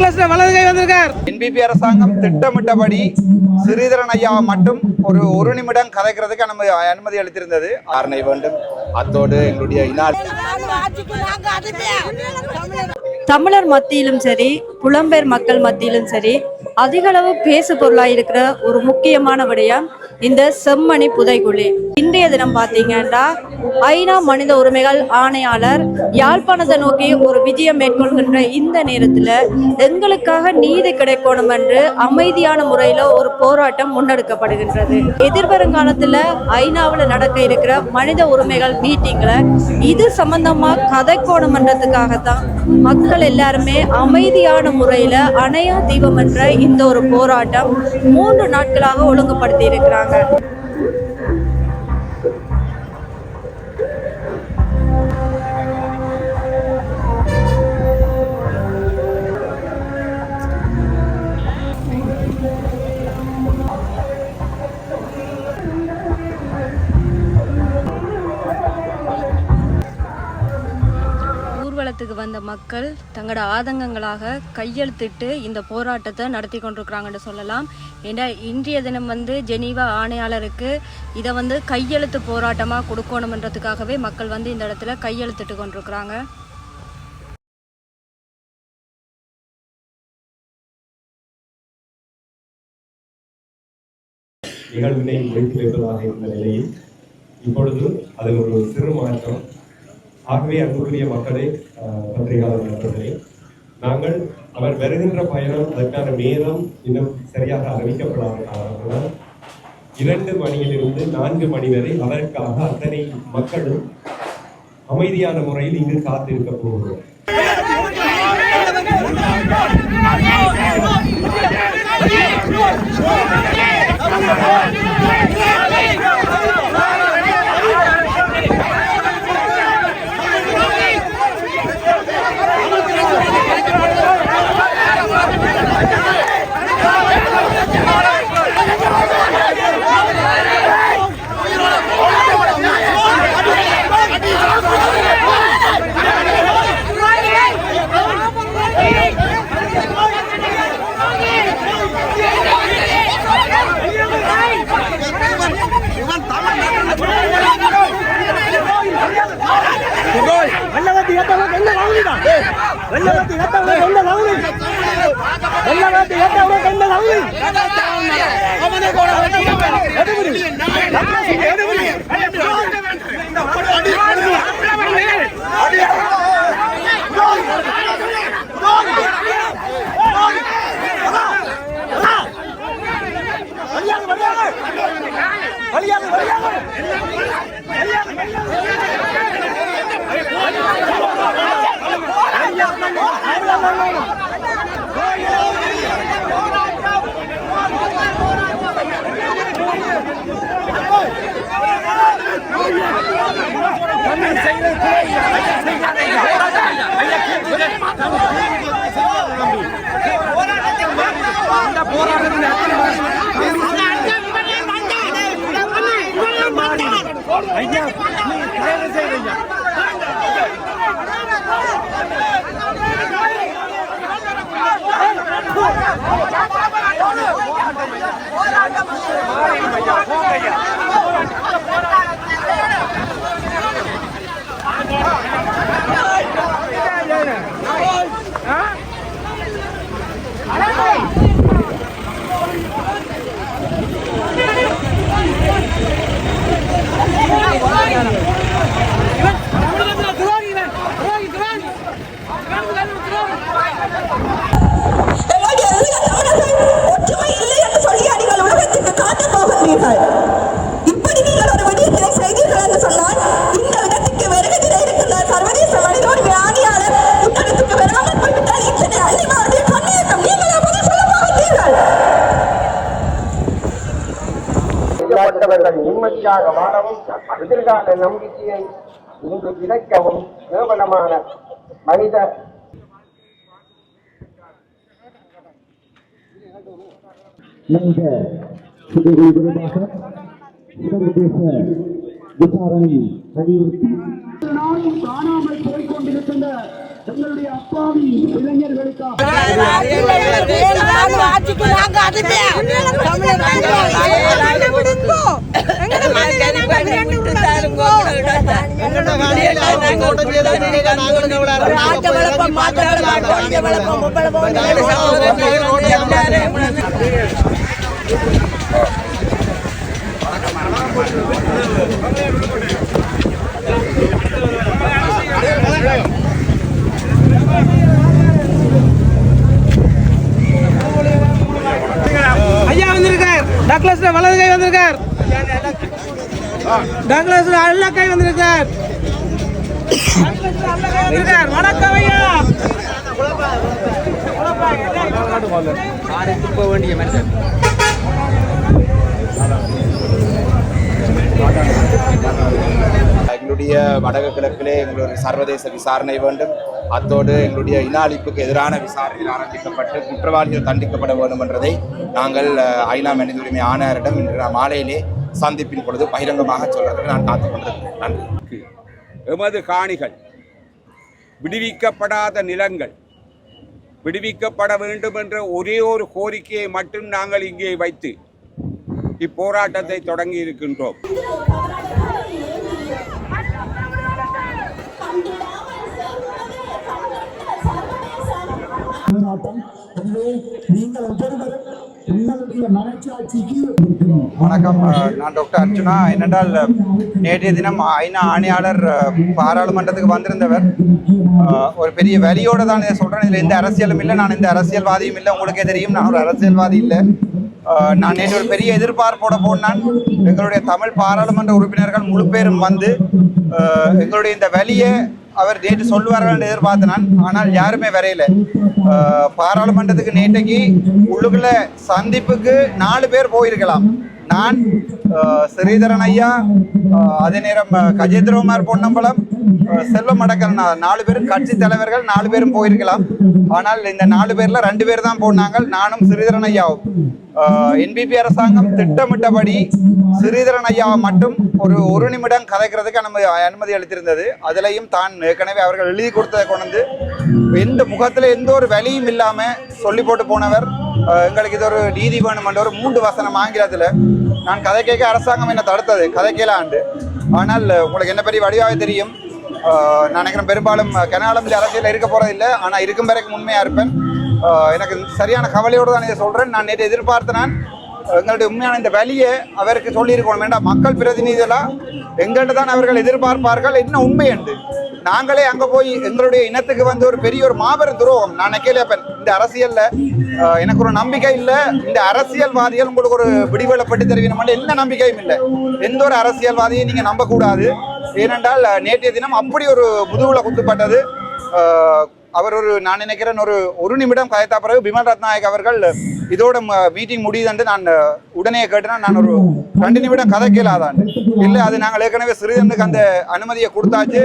வந்திருக்கார் டக்ளஸ்ல வலது கை வந்திருக்கார். என்பிபி அரசாங்கம் திட்டமிட்டபடி ஸ்ரீதரன் ஐயாவை மட்டும் ஒரு ஒரு நிமிடம் கதைக்கிறதுக்கு அனுமதி அனுமதி அளித்திருந்தது. ஆரணை வேண்டும். அத்தோடு எங்களுடைய இனால் தமிழர் மத்தியிலும் சரி புலம்பெயர் மக்கள் மத்தியிலும் சரி அதிக அளவு பேசு பொருளாக இருக்கிற ஒரு முக்கியமான விடயம் இந்த செம்மணி புதைகுழி. இன்றைய தினம் பார்த்தீங்கன்னா ஐநா மனித உரிமைகள் ஆணையாளர் யாழ்ப்பாணத்தை நோக்கி ஒரு விஜயம் மேற்கொள்கின்ற இந்த நேரத்தில் எங்களுக்காக நீதி கிடைக்கணும் என்று அமைதியான முறையில் ஒரு போராட்டம் முன்னெடுக்கப்படுகின்றது. எதிர்வருங்காலத்தில் ஐநாவில் நடக்க இருக்கிற மனித உரிமைகள் மீட்டிங்கில் இது சம்பந்தமா கதைக்கோணமன்றத்துக்காகத்தான் மக்கள் எல்லாருமே அமைதியான முறையில் அணையா தீபம் என்ற இந்த ஒரு போராட்டம் மூன்று நாட்களாக ஒழுங்குபடுத்தி இருக்கிறாங்க ஊர்வலத்துக்கு வந்த மக்கள் தங்களோட ஆதங்கங்களாக கையெழுத்திட்டு இந்த போராட்டத்தை நடத்தி கொண்டிருக்கிறாங்கன்னு சொல்லலாம். ஏன்னா இன்றைய தினம் வந்து ஜெனீவா ஆணையாளருக்கு இதை வந்து கையெழுத்து போராட்டமாக கொடுக்கணுமன்றதுக்காகவே மக்கள் வந்து இந்த இடத்துல கையெழுத்திட்டு கொண்டிருக்கிறாங்க. நிகழ்வினை முடித்து இருந்த நிலையில் இப்பொழுது அதில் ஒரு சிறு மாற்றம் ஆகவே அன்புக்குரிய மக்களே பத்திரிகையாளர் நண்பர்களே நாங்கள் அவர் வருகின்ற பயணம் அதற்கான நேரம் இன்னும் சரியாக அறிவிக்கப்படாத காரணத்தினால் இரண்டு மணியிலிருந்து நான்கு மணி வரை அதற்காக அத்தனை மக்களும் அமைதியான முறையில் இங்கு காத்திருக்க போகிறோம். ஏத்தவங்க என்ன ரவுடி. அவனே கோட எடுபடி எடுபடி வழியாக ஐயா தயவு செய்து ஐயா எங்களுடைய ஈழத் தமிழர்கள் ஒற்றுமை இல்லை என்று சொல்லி நீங்கள் உலகத்திற்கு காட்டப் போகிறீர்கள். இப்படி நீங்கள் ஒரு விடயத்தினை செய்தீர்கள் என்று சொன்னால், இந்த இடத்துக்கு வருகை தர இருக்கின்ற சர்வதேச மனித உரிமை ஆணையாளர் இந்த இடத்துக்கு வராமல் போய்விட்டால் இத்தனை அழிவாருடைய கண்ணீரம் நீங்களே பதில் சொல்ல போகிறீர்கள் நிம்மதியாக வாழவும் எதிர்கால நம்பிக்கையை இங்கு விதைக்கவும் கேவலமான மனித இந்த புதுவை தொடர்பாக சர்வதேச விசாரணை வலியுறுத்தி. நாளும் காணாமல் போய்க் கொண்டிருக்கின்ற எங்களுடைய அப்பாவி இளைஞர்களுக்காக. ஐயா வந்திருக்கார் டக்ளஸ்ல வலது கை வந்திருக்கார் டக்ளஸ்ல அல்ல கை வந்திருக்கார் டக்ளஸ்ல வணக்கம் எங்களுடைய வடக்கு கிழக்கிலே எங்களுடைய சர்வதேச விசாரணை வேண்டும். அத்தோடு எங்களுடைய இன அழிப்புக்கு எதிரான விசாரணையில் ஆரம்பிக்கப்பட்டு குற்றவாளிகள் தண்டிக்கப்பட வேண்டும் என்றதை நாங்கள் ஐநா மனித உரிமை ஆணையரிடம் இன்று மாலையிலே சந்திப்பின் பொழுது பகிரங்கமாக சொல்றதுக்கு நான் காத்துக் கொண்டிருக்கிறேன் நன்றி எமது காணிகள் விடுவிக்கப்படாத நிலங்கள் விடுவிக்கப்பட வேண்டும் என்ற ஒரே ஒரு கோரிக்கையை மட்டும் நாங்கள் இங்கே வைத்து இப்போராட்டத்தை தொடங்கி இருக்கின்றோம் போராட்டம் எனவே நீங்கள் ஒவ்வொருவரும் வணக்கம். நான் டாக்டர் அர்ச்சுனா என்னென்றால் நேற்றைய தினம் ஐநா ஆணையாளர் பாராளுமன்றத்துக்கு வந்திருந்தவர். ஒரு பெரிய வரியோடு தான் இதை சொல்கிறேன் இதில் எந்த அரசியலும் இல்லை. நான் எந்த அரசியல்வாதியும் இல்லை. உங்களுக்கே தெரியும். நான் ஒரு அரசியல்வாதி இல்லை. நான் நேற்று ஒரு பெரிய எதிர்பார்ப்போட போனான். எங்களுடைய தமிழ் பாராளுமன்ற உறுப்பினர்கள் முழு பேரும் வந்து எங்களுடைய இந்த வழியை அவர் நேற்று சொல்லுவார்கள் எதிர்பார்த்தனான். ஆனால் யாருமே வரையில. அஹ், பாராளுமன்றத்துக்கு நேற்றைக்கு உள்ளுக்குள்ள சந்திப்புக்கு நாலு பேர் போயிருக்கலாம். நான் அஹ், ஸ்ரீதரன் ஐயா அஹ், அதே நேரம் கஜேந்திரகுமார் பொன்னம்பலம் செல்வம் அடக்கல் நாலு பேரும் கட்சி தலைவர்கள் நாலு பேரும் போயிருக்கலாம். ஆனால் இந்த நாலு பேர்ல ரெண்டு பேர் தான் போனாங்க. நானும் ஸ்ரீதரன் ஐயாவும். என்பிபி அரசாங்கம் திட்டமிட்டபடி ஸ்ரீதரன் ஐயாவை மட்டும் ஒரு ஒரு நிமிடம் கதைக்கிறதுக்கு அனுமதி அனுமதி அளித்திருந்தது. அதுலேயும் தான் ஏற்கனவே அவர்கள் எழுதி கொடுத்ததை கொண்டு எந்த முகத்தில் எந்த ஒரு வழியும் இல்லாமல் சொல்லி போட்டு போனவர். எங்களுக்கு இது ஒரு நீதி வேணுமென்ற ஒரு மூன்று வசனம் ஆங்கிலத்தில் நான் கதை கேட்க அரசாங்கம் என்னை தடுத்தது. கதை கேளாண்டு ஆனால் உங்களுக்கு என்ன பெரிய வடிவாக தெரியும். நான் நினைக்கிறேன் பெரும்பாலும் கனகாலம் அரசியல் இருக்க போகிறதில்லை ஆனால் இருக்கும் வரைக்கும் உண்மையாக இருப்பேன். எனக்கு சரியான கவலையோடு தான் இதை சொல்கிறேன் நான் நேற்று எதிர்பார்த்து நான் எங்களுடைய உண்மையான இந்த வழியை அவருக்கு சொல்லியிருக்கணும். வேண்டாம் மக்கள் பிரதிநிதிகளாக எங்கள்கிட்ட தான் அவர்கள் எதிர்பார்ப்பார்கள். என்ன உண்மை என்று. நாங்களே அங்கே போய் எங்களுடைய இனத்துக்கு வந்து ஒரு பெரிய ஒரு மாபெரும் துரோகம். நான் நினைக்கலையப்பன் இந்த அரசியலில் எனக்கு ஒரு நம்பிக்கை இல்லை. இந்த அரசியல்வாதிகள் உங்களுக்கு ஒரு விடிவெளப்பட்டு தெரிவிக்கணும் எந்த நம்பிக்கையும் இல்லை. எந்த ஒரு அரசியல்வாதியும் நீங்கள் நம்பக்கூடாது. ஏனென்றால் நேற்றைய தினம் அப்படி ஒரு முதுகுல குத்துப்பட்டது. அவர் ஒரு நான் நினைக்கிறேன் ஒரு ஒரு நிமிடம் கதைத்தா பிறகு பிமல் ரத்நாயக் அவர்கள் இதோட மீட்டிங் முடியுதுன்ட்டு நான் உடனே கேட்டேன்னா நான் ஒரு ரெண்டு நிமிடம் கதை கேளாதான் இல்லை அது நாங்கள் ஏற்கனவே சிறிதனுக்கு அந்த அனுமதியை கொடுத்தாச்சு.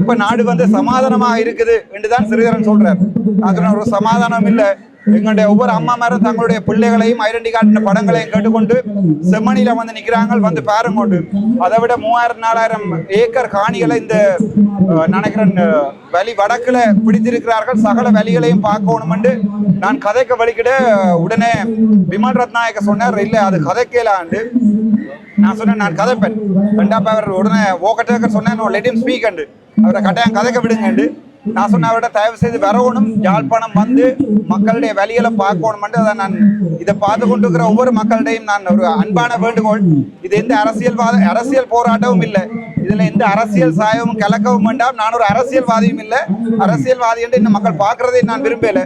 இப்போ நாடு வந்து சமாதானமாக இருக்குது என்று தான் சிறிதரன் சொல்றார். அதுக்கு ஒரு சமாதானம் இல்லை. எங்களுடைய ஒவ்வொரு அம்மாமாரும் தங்களுடைய பிள்ளைகளையும் ஐடென்டி கார்டு படங்களையும் கேட்டுக்கொண்டு செம்மணியில வந்து நிக்கிறாங்க. வந்து பாருங்கொண்டு அதை விட மூவாயிரம் நாலாயிரம் ஏக்கர் காணிகளை இந்த நினைக்கிறேன் வலி வடக்குல பிடித்திருக்கிறார்கள். சகல வழிகளையும் பார்க்கணும் நான் கதைக்க வழிக்கிட உடனே விமல் ரத்நாயக்க சொன்னார். இல்லை அது கதைக்கலாண்டு. நான் சொன்னேன் நான் கதைப்பேன். ரெண்டாப்பா அவர் உடனே ஓக்கட்டேக்கர் சொன்னேன் லெட் இம் ஸ்பீக் அண்டு. அவரை கட்டாயம் கதைக்க விடுங்கண்டு. நான் சொன்ன அவர்கிட்ட தயவு செய்து வரணும் யாழ்ப்பாணம் வந்து மக்களுடைய வழிகளை பார்க்கணும் அதை நான் இதை பார்த்து கொண்டு இருக்கிற ஒவ்வொரு மக்களிடையும் நான் ஒரு அன்பான வேண்டுகோள். இது எந்த அரசியல்வாத அரசியல் போராட்டமும் இல்லை. இதுல எந்த அரசியல் சாயமும் கலக்கவும் வேண்டாம். நான் ஒரு அரசியல்வாதியும் இல்லை. அரசியல்வாதி என்று இந்த மக்கள் பார்க்கறதை நான் விரும்பல.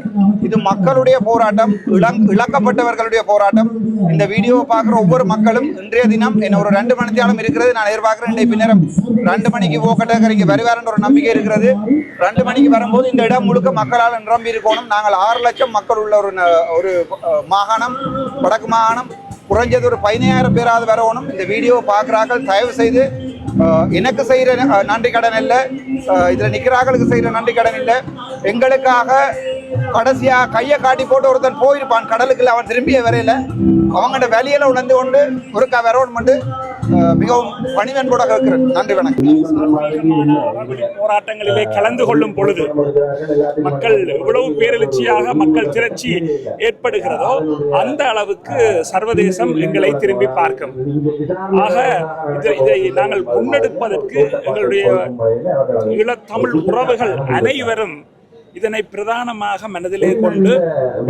இது மக்களுடைய போராட்டம் இளங் இழக்கப்பட்டவர்களுடைய போராட்டம். இந்த வீடியோவை பார்க்குற ஒவ்வொரு மக்களும் இன்றைய தினம் என்ன ஒரு ரெண்டு மணி தியாலம் இருக்கிறது. நான் எதிர்பார்க்கிறேன் இன்றைய பின்னரம் ரெண்டு மணிக்கு ஓக்கட்டகர் இங்கே வருவாருன்ற ஒரு நம்பிக்கை இருக்கிறது. ரெண்டு மணிக்கு வரும்போது இந்த இடம் முழுக்க மக்களால் நிரம்பி இருக்கணும் நாங்கள் ஆறு லட்சம் மக்கள் உள்ள ஒரு ந- ஒரு மாகாணம் வடக்கு மாகாணம் குறைஞ்சது ஒரு பதினாயிரம் பேராவது வரணும். இந்த வீடியோவை பார்க்குறார்கள். தயவு செய்து எனக்கு செய்கிற நன்றி கடன் இல்லை. இதில் நிற்கிறார்களுக்கு செய்கிற நன்றி கடன் இல்லை. எங்களுக்காக கடைசியாக கையை காட்டி போட்டு ஒருத்தன் போயிருப்பான். கடலுக்குள்ள அவன் திரும்பிய வரையில அவங்கள்ட்ட வெளியில் உணர்ந்து கொண்டு ஒருக்கா வரணும் மட்டும் மிகவும் பணிவன்போட கேட்கிறேன். நன்றி வணக்கம். போராட்டங்களிலே கலந்து கொள்ளும் பொழுது மக்கள் எவ்வளவு பேரெழுச்சியாக மக்கள் திரட்சி ஏற்படுகிறதோ அந்த அளவுக்கு சர்வதேசம் எங்களை திரும்பி பார்க்கும். ஆக இதை இதை நாங்கள் முன்னெடுப்பதற்கு எங்களுடைய ஈழத்தமிழ் உறவுகள் அனைவரும் இதனை பிரதானமாக மனதிலே கொண்டு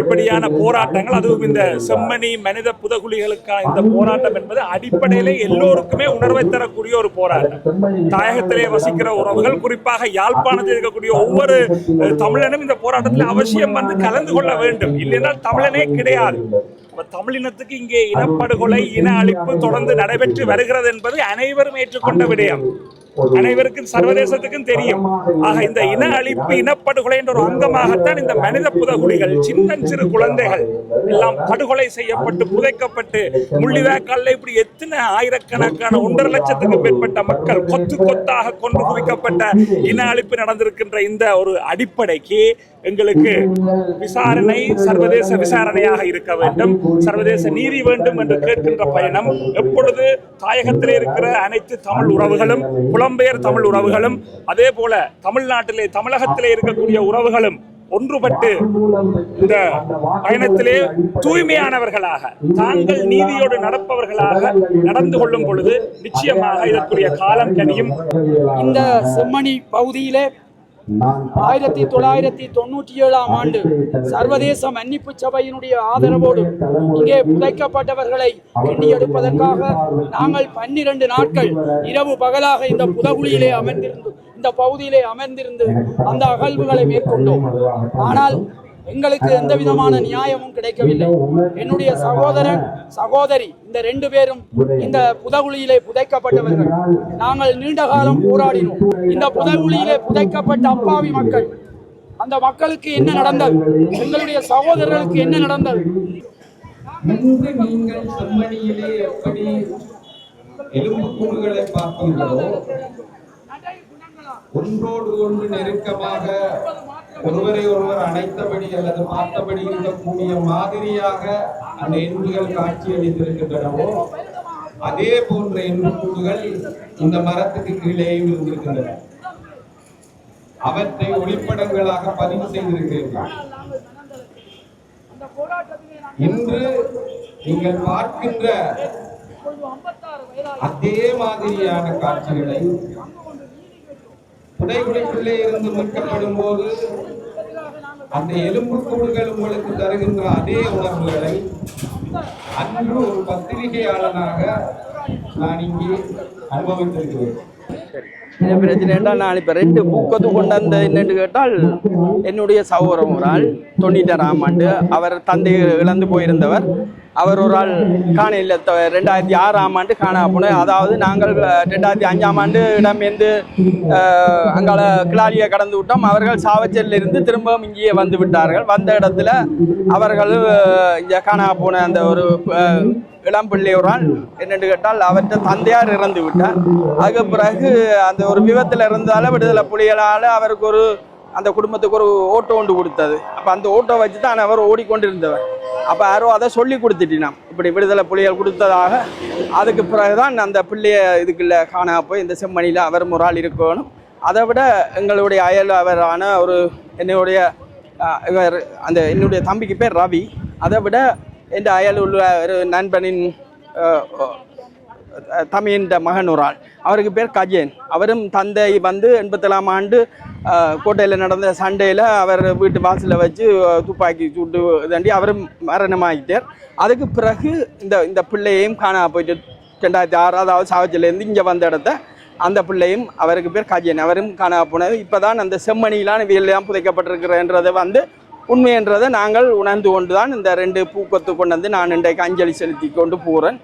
இப்படியான போராட்டங்கள் அதுவும் இந்த செம்மணி மனித புதகுலிகளுக்கான இந்த போராட்டம் என்பது அடிப்படையிலே எல்லோருக்குமே உணர்வை தரக்கூடிய ஒரு போராட்டம். தாயகத்திலே வசிக்கிற உறவுகள் குறிப்பாக யாழ்ப்பாணத்தில் இருக்கக்கூடிய ஒவ்வொரு தமிழனும் இந்த போராட்டத்தில் அவசியம் வந்து கலந்து கொள்ள வேண்டும். இல்லையென்றால் தமிழனே கிடையாது. தமிழினத்துக்கு இங்கே இனப்படுகொலை இன அழிப்பு தொடர்ந்து நடைபெற்று வருகிறது என்பது அனைவரும் ஏற்றுக்கொண்ட விடயம். அனைவருக்கும் சர்வதேசத்துக்கும் தெரியும். ஆக இந்த இன அழிப்பு இனப்படுகொலை என்ற ஒரு அங்கமாகத்தான் இந்த மனித புதகுலிகள் சின்னஞ்சிறு குழந்தைகள் எல்லாம் படுகொலை செய்யப்பட்டு புதைக்கப்பட்டு முள்ளிவாய்க்காலில் இப்படி எத்தனை ஆயிரக்கணக்கான ஒன்றரை லட்சத்துக்கு மேற்பட்ட மக்கள் கொத்து கொத்தாக கொண்டு குவிக்கப்பட்ட இன அழிப்பு நடந்திருக்கின்ற இந்த ஒரு அடிப்படைக்கு எங்களுக்கு விசாரணை சர்வதேச விசாரணையாக இருக்க வேண்டும். சர்வதேச நீதி வேண்டும் என்று கேட்கின்ற பயணம் எப்பொழுது தாயகத்திலே இருக்கிற அனைத்து தமிழ் உறவுகளும் புலம்பெயர் தமிழ் உறவுகளும் அதே போல தமிழ்நாட்டிலே தமிழகத்திலே இருக்கக்கூடிய உறவுகளும் ஒன்றுபட்டு இந்த பயணத்திலே தூய்மையானவர்களாக தாங்கள் நீதியோடு நடப்பவர்களாக நடந்து கொள்ளும் பொழுது நிச்சயமாக இதற்குரிய காலம் கனியும். இந்த செம்மணி பகுதியிலே ஆயிரத்தி தொள்ளாயிரத்தி தொண்ணூற்றி ஏழாம் ஆண்டு சர்வதேச மன்னிப்பு சபையினுடைய ஆதரவோடு இங்கே புதைக்கப்பட்டவர்களை எண்ணி எடுப்பதற்காக நாங்கள் பன்னிரண்டு நாட்கள் இரவு பகலாக இந்த புதகுழியிலே அமர்ந்திருந்து இந்த பகுதியிலே அமர்ந்திருந்து அந்த அகழ்வுகளை மேற்கொண்டோம். ஆனால் எங்களுக்கு எந்த விதமான நியாயமும் கிடைக்கவில்லை. என்னுடைய சகோதரன் சகோதரி இந்த ரெண்டு பேரும் இந்த புதகுழியிலே புதைக்கப்பட்டவர்கள். நாங்கள் நீண்ட காலம் போராடினோம். இந்த புதகுழியிலே புதைக்கப்பட்ட அப்பாவி மக்கள். அந்த மக்களுக்கு என்ன நடந்தது? எங்களுடைய சகோதரர்களுக்கு என்ன நடந்தது? நீங்கள் செம்மணியிலே எப்படி எலும்புக்கூடுகளை பார்த்தீர்களோ ஒன்றோடு ஒன்று நெருக்கமாக ஒருவரை ஒருவர் அணைத்தபடி அல்லது பார்த்தபடி இருக்கக்கூடிய மாதிரியாக அந்த எண்புகள் காட்சியளித்திருக்கின்றனவோ அதே போன்ற எண்புக்கூடுகள் இந்த மரத்துக்கு கீழேயும் இருந்திருக்கின்றன அவற்றை ஒளிப்படங்களாக பதிவு செய்திருக்கிறீர்கள். இன்று நீங்கள் பார்க்கின்ற அதே மாதிரியான காட்சிகளை புடைகுடைக்குள்ளே இருந்து மீட்கப்படும் போது அந்த எலும்பு கூடுகள் உங்களுக்கு தருகின்ற அதே உணர்வுகளை அன்று ஒரு பத்திரிகையாளனாக நான் இங்கே அனுபவித்திருக்கிறேன். என்ன பிரச்சனை என்றால் நான் இப்போ ரெண்டு பூக்கத்து கொண்டு வந்த என்னன்னு கேட்டால் என்னுடைய சகோதரம் ஒரு ஆள் தொண்ணூറ്റാறாம் ஆண்டு அவர் தந்தை இழந்து போயிருந்தவர். அவர் ஒரு ஆள் காணையில் ரெண்டாயிரத்தி ஆறாம் ஆண்டு காணா போனோம் அதாவது நாங்கள் ரெண்டாயிரத்தி அஞ்சாம் ஆண்டு இடம் இருந்து அங்கால கிளாரியை கடந்து விட்டோம். அவர்கள் சாவச்சேரியில் இருந்து திரும்பவும் இங்கேயே வந்து விட்டார்கள். வந்த இடத்துல அவர்கள் இங்கே காணா போன அந்த ஒரு அஹ், இளம் ஒரு ஆள். கேட்டால் அவற்றை தந்தையார் இறந்து விட்டார். அதுக்கு பிறகு அந்த ஒரு விபத்தில் இருந்தால விடுதலை புலிகளால் அவருக்கு ஒரு அந்த குடும்பத்துக்கு ஒரு ஓட்டோ ஒன்று கொடுத்தது. அப்போ அந்த ஓட்டோ வச்சு தான் அவர் ஓடிக்கொண்டிருந்தவர். அப்போ யாரோ அதை சொல்லி கொடுத்துட்டினான். இப்படி விடுதலை புலிகள் கொடுத்ததாக அதுக்கு பிறகுதான் அந்த பிள்ளைய இதுக்குள்ள காணா போய் இந்த செம்மணியில் அவர் ஒரு இருக்கணும். அதை விட எங்களுடைய அயல் அவரான ஒரு என்னுடைய இவர் அந்த என்னுடைய தம்பிக்கு பேர் ரவி. அதை விட என் அயல் உள்ள ஒரு நண்பனின் அஹ், மகன் ஒரு ஆள் அவருக்கு பேர் கஜேன். அவரும் தந்தை வந்து எண்பத்தேழாம் ஆண்டு கோட்டையில் நடந்த சண்டையில் அவர் வீட்டு வாசலில் வச்சு துப்பாக்கி சுட்டு தண்டி அவரும் மரணமாகிட்டார் அதுக்கு பிறகு இந்த இந்த பிள்ளையையும் காணா போயிட்டு ரெண்டாயிரத்தி ஆறாவது சாவச்சிலேருந்து இங்கே வந்த இடத்த அந்த பிள்ளையும் அவருக்கு பேர் கஜேன். அவரும் காணா போனது. இப்போ தான் அந்த செம்மணியிலான இவையெல்லாம் புதைக்கப்பட்டிருக்கிறன்றதை வந்து உண்மை என்றதை நாங்கள் உணர்ந்து கொண்டு தான் இந்த ரெண்டு பூக்கத்து கொண்டு வந்து நான் இன்றைக்கு அஞ்சலி செலுத்தி கொண்டு போகிறேன்